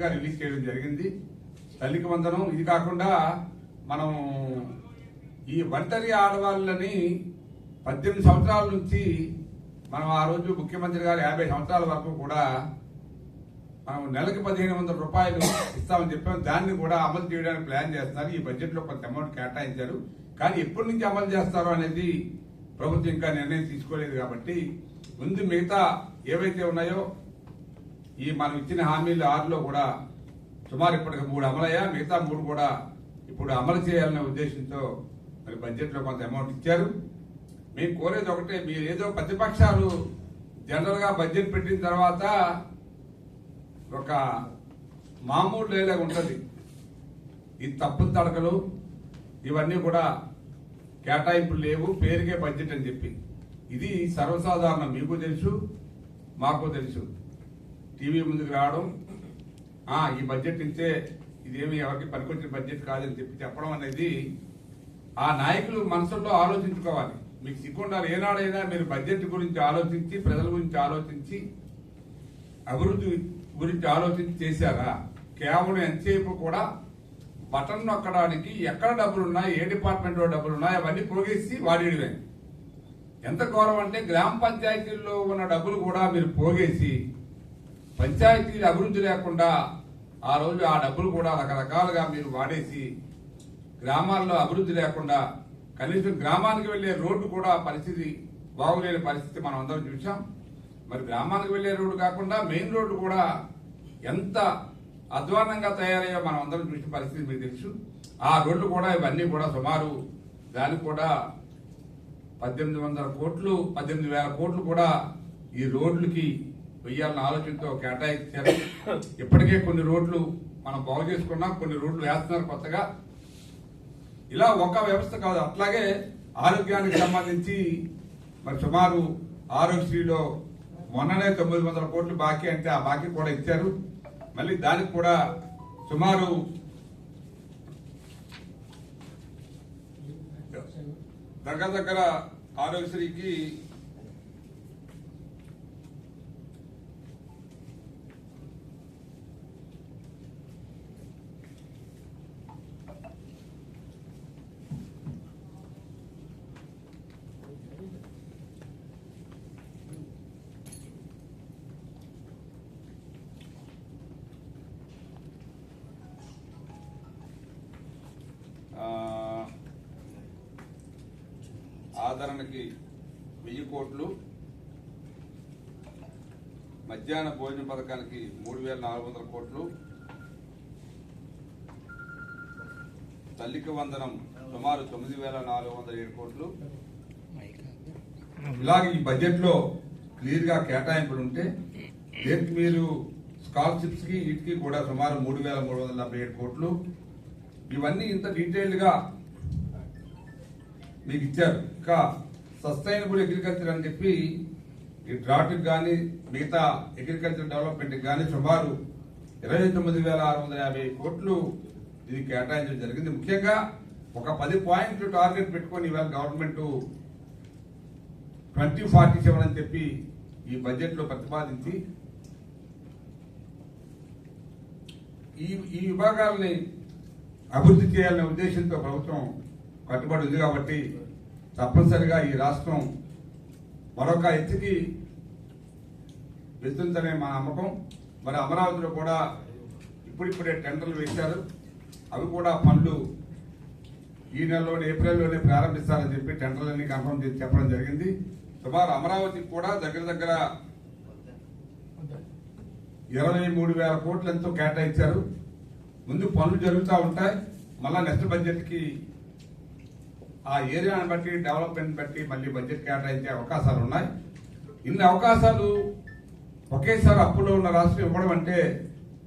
గా రిలీజ్ చేయడం జరిగింది. తల్లికి వందనం. ఇది కాకుండా మనం ఈ ఒంటరి ఆడవాళ్ళని పద్దెనిమిది సంవత్సరాల నుంచి మనం ఆ రోజు ముఖ్యమంత్రి గారు యాభై సంవత్సరాల వరకు కూడా మనం నెలకి పదిహేను వందల రూపాయలు ఇస్తామని చెప్పాం. దాన్ని కూడా అమలు చేయడానికి ప్లాన్ చేస్తున్నారు. ఈ బడ్జెట్లో కొంత అమౌంట్ కేటాయించారు. కానీ ఎప్పటి నుంచి అమలు చేస్తారు అనేది ప్రభుత్వం ఇంకా నిర్ణయం తీసుకోలేదు కాబట్టి ముందు మిగతా ఏవైతే ఉన్నాయో ఈ మనం ఇచ్చిన హామీలు ఆరులో కూడా సుమారు ఇప్పటికి మూడు అమలయ్యా మిగతా మూడు కూడా ఇప్పుడు అమలు చేయాలనే ఉద్దేశంతో మరి బడ్జెట్లో కొంత అమౌంట్ ఇచ్చారు. మేము కోరేది ఒకటే మీరు ఏదో ప్రతిపక్షాలు జనరల్గా బడ్జెట్ పెట్టిన తర్వాత ఒక మామూలు లేలాగా ఉంటుంది. ఈ తప్పు తడకలు ఇవన్నీ కూడా కేటాయింపులు లేవు పేరుకే బడ్జెట్ అని చెప్పి. ఇది సర్వసాధారణం మీకు తెలుసు మాకు తెలుసు. టీవీ ముందుకు రావడం ఈ బడ్జెట్ ఇస్తే ఇదేమి ఎవరికి పనికొచ్చిన బడ్జెట్ కాదని చెప్పి చెప్పడం అనేది ఆ నాయకులు మనసులో ఆలోచించుకోవాలి. మీకు సిగ్గుండాలి ఏనాడైనా మీరు బడ్జెట్ గురించి ఆలోచించి ప్రజల గురించి ఆలోచించి అభివృద్ధి గురించి ఆలోచించి చేశారా? కేవలం ఎంతసేపు కూడా బటన్ నొక్కడానికి ఎక్కడ డబ్బులున్నా ఏ డిపార్ట్మెంట్లో డబ్బులున్నా డబ్బులు అవన్నీ పోగేసి వాడేయడమే. ఎంత ఘోరం అంటే గ్రామ పంచాయతీల్లో ఉన్న డబ్బులు కూడా మీరు పోగేసి పంచాయతీలు అభివృద్ధి లేకుండా ఆ రోజు ఆ డబ్బులు కూడా రకరకాలుగా మీరు వాడేసి గ్రామాల్లో అభివృద్ధి లేకుండా కనీసం గ్రామానికి వెళ్ళే రోడ్డు కూడా పరిస్థితి బాగులేని పరిస్థితి మనం అందరం చూసాం మరి గ్రామానికి వెళ్ళే రోడ్డు కాకుండా మెయిన్ రోడ్డు కూడా ఎంత అధ్వానంగా తయారయ్యో మనం అందరం చూసిన పరిస్థితి మీకు తెలుసు. ఆ రోడ్లు కూడా ఇవన్నీ కూడా సుమారు దానికి కూడా పద్దెనిమిది వందల కోట్లు పద్దెనిమిది వేల కోట్లు కూడా ఈ రోడ్లకి వెయ్యాలన్న ఆలోచనతో కేటాయించారు ఇప్పటికే కొన్ని రోడ్లు మనం బాగు చేసుకున్నాం కొన్ని రోడ్లు వేస్తున్నారు కొత్తగా. ఇలా ఒక వ్యవస్థ కాదు అట్లాగే ఆరోగ్యానికి సంబంధించి మరి సుమారు ఆరోగ్యశ్రీలో మొన్ననే తొమ్మిది వందల కోట్లు బాకీ అంటే ఆ బాకీ కూడా ఇచ్చారు. మళ్ళీ దానికి కూడా సుమారు దగ్గర దగ్గర ఆరోగ్యశ్రీకి ఆ, సాధారణకి వెయ్యి కోట్లు మధ్యాహ్న భోజన పథకానికి మూడు వేల నాలుగు వందల కోట్లు తల్లికి వందనం సుమారు తొమ్మిది వేల నాలుగు వందల ఏడు కోట్లు. ఇలాగ ఈ బడ్జెట్లో క్లియర్గా కేటాయింపులు ఉంటే దీనికి మీరు స్కాలర్షిప్స్కి వీటికి కూడా సుమారు మూడు వేల మూడు వందల డెబ్బై ఏడు కోట్లు. ఇవన్నీ ఇంత డీటెయిల్డ్గా మీకు ఇచ్చారు. ఇంకా సస్టైనబుల్ అగ్రికల్చర్ అని చెప్పి ఈ డ్రాట్కి కానీ మిగతా అగ్రికల్చర్ డెవలప్మెంట్ కానీ సుమారు ఇరవై తొమ్మిది వేల ఆరు వందల యాభై కోట్లు ఇది కేటాయించడం జరిగింది. ముఖ్యంగా ఒక పది పాయింట్లు టార్గెట్ పెట్టుకొని ఇవాళ గవర్నమెంట్ ట్వంటీ ఫార్టీ సెవెన్ అని చెప్పి ఈ బడ్జెట్లో ప్రతిపాదించి ఈ ఈ విభాగాల్ని అభివృద్ధి చేయాలనే ఉద్దేశంతో ప్రభుత్వం కట్టుబడి ఉంది కాబట్టి తప్పనిసరిగా ఈ రాష్ట్రం మరొక ఎత్తుకి వెళ్తుందనే మా నమ్మకం. మరి అమరావతిలో కూడా ఇప్పుడిప్పుడే టెండర్లు వేశారు. అవి కూడా పనులు ఈ నెలలోనే ఏప్రిల్లోనే ప్రారంభిస్తారని చెప్పి టెండర్లన్నీ కన్ఫర్మ్ చేసి చెప్పడం జరిగింది. సుమారు అమరావతికి కూడా దగ్గర దగ్గర ఇరవై మూడు వేల కోట్లు ఎంతో కేటాయించారు. ముందు పనులు జరుగుతూ ఉంటాయి. మళ్ళా నెక్స్ట్ బడ్జెట్కి ఆ ఏరియాని బట్టి డెవలప్మెంట్ బట్టి మళ్ళీ బడ్జెట్ కేటాయించే అవకాశాలు ఉన్నాయి. ఇన్ని అవకాశాలు ఒకేసారి అప్పులో ఉన్న రాష్ట్రం ఇవ్వడం అంటే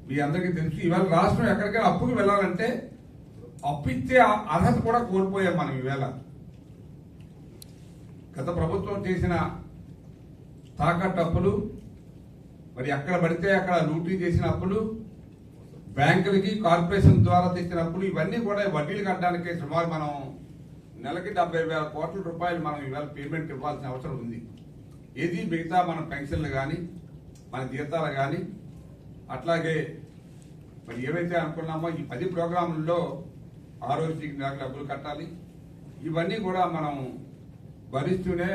మీ అందరికీ తెలుసు. ఈవేళ రాష్ట్రం ఎక్కడికైనా అప్పుకి వెళ్ళాలంటే అప్పు ఇచ్చే అర్హత కూడా కోల్పోయాం మనం ఈవేళ. గత ప్రభుత్వం చేసిన తాకట్టు అప్పులు మరి ఎక్కడ పడితే అక్కడ లూటీ చేసిన అప్పులు బ్యాంకులకి కార్పొరేషన్ ద్వారా తెచ్చిన అప్పులు ఇవన్నీ కూడా వడ్డీలు కట్టడానికి సుమారు మనం నెలకి డెబ్బై వేల కోట్ల రూపాయలు మనం ఇవాళ పేమెంట్ ఇవ్వాల్సిన అవసరం ఉంది. ఏది మిగతా మన పెన్షన్లు కానీ మన జీతాలు కానీ అట్లాగే మరి ఏవైతే అనుకున్నామో ఈ పది ప్రోగ్రాముల్లో ఆరోగ్యకి నెలకు డబ్బులు కట్టాలి. ఇవన్నీ కూడా మనం భరిస్తూనే